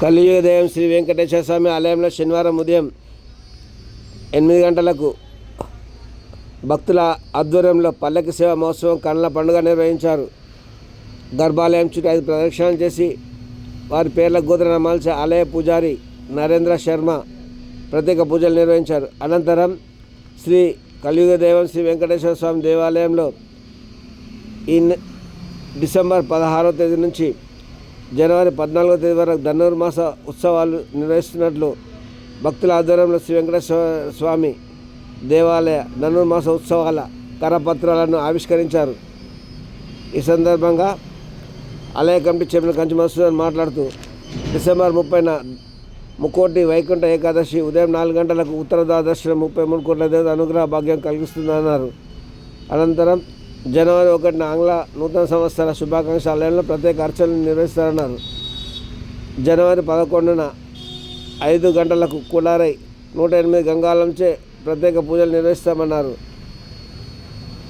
కలియుగదయం శ్రీ వెంకటేశ్వర స్వామి ఆలయంలో శనివారం ఉదయం ఎనిమిది గంటలకు భక్తుల ఆధ్వర్యంలో పల్లకి సేవ మహోత్సవం కళ్ళ పండుగ నిర్వహించారు. గర్భాలయం చుట్టూ ఐదు ప్రదక్షిణలు చేసి వారి పేర్ల గోత్రనామాల్సి ఆలయ పూజారి నరేంద్ర శర్మ ప్రత్యేక పూజలు నిర్వహించారు. అనంతరం శ్రీ కలియుగ దైవం శ్రీ వెంకటేశ్వర స్వామి దేవాలయంలో ఈ డిసెంబర్ పదహారవ తేదీ నుంచి జనవరి పద్నాలుగో తేదీ వరకు ధనుర్మాస ఉత్సవాలు నిర్వహిస్తున్నట్లు భక్తుల ఆధ్వర్యంలో శ్రీ వెంకటేశ్వర స్వామి దేవాలయ ధనుర్మాస ఉత్సవాల కరపత్రాలను ఆవిష్కరించారు. ఈ సందర్భంగా ఆలయ కమిటీ చైర్మన్ కంచి మసూదన్ మాట్లాడుతూ డిసెంబర్ ముప్పైన ముక్కోటి వైకుంఠ ఏకాదశి ఉదయం నాలుగు గంటలకు ఉత్తర ద్వాదశిలో ముప్పై మూడు కోట్ల దేవత అనుగ్రహ భాగ్యం కలిగిస్తుందన్నారు. అనంతరం జనవరి ఒకటిన ఆంగ్ల నూతన సంవత్సర శుభాకాంక్ష ఆలయంలో ప్రత్యేక అర్చనలు నిర్వహిస్తారన్నారు. జనవరి పదకొండున ఐదు గంటలకు కులారై నూట ఎనిమిది గంగాలంచే ప్రత్యేక పూజలు నిర్వహిస్తామన్నారు.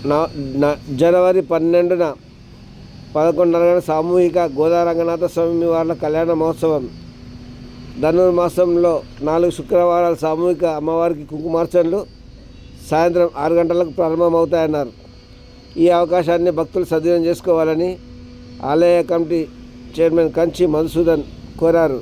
నా నా- జనవరి పన్నెండున పదకొండున్నర సామూహిక గోదారంగనాథ స్వామి వార్ల కళ్యాణ మహోత్సవం. ధనుర్మాసంలో నాలుగు శుక్రవారాలు సామూహిక అమ్మవారికి కుంకుమార్చనలు సాయంత్రం ఆరు గంటలకు ప్రారంభమవుతాయన్నారు. ఈ అవకాశాన్ని భక్తులు సద్వినియోగం చేసుకోవాలని ఆలయ కమిటీ చైర్మన్ కంచి మధుసూదన్ కోరారు.